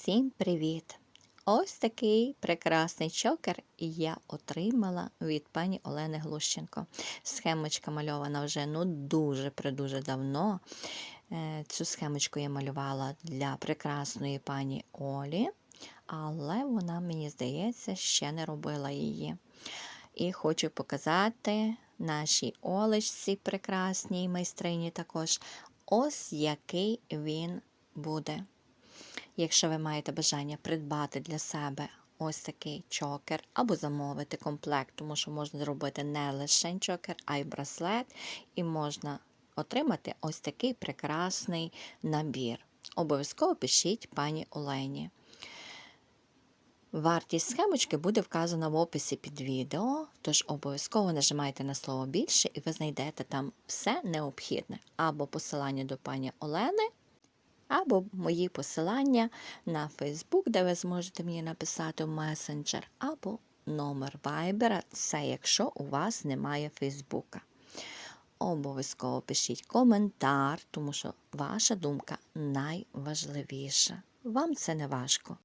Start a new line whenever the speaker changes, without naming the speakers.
Всім привіт! Ось такий прекрасний чокер я отримала від пані Олени Глущенко. Схемочка мальована вже ну дуже-придуже давно. Е, Цю схемочку я малювала для прекрасної пані Олі, але вона, мені здається, ще не робила її. І хочу показати нашій Олечці прекрасній майстрині також, ось який він буде. Якщо ви маєте бажання придбати для себе ось такий чокер або замовити комплект, тому що можна зробити не лише чокер, а й браслет, і можна отримати ось такий прекрасний набір. Обов'язково пишіть пані Олені. Вартість схемочки буде вказана в описі під відео, тож обов'язково нажимайте на слово більше і ви знайдете там все необхідне або посилання до пані Олени, або мої посилання на Фейсбук, де ви зможете мені написати месенджер, або номер Вайбера, це якщо у вас немає Фейсбука. Обов'язково пишіть коментар, тому що ваша думка найважливіша. Вам це не важко.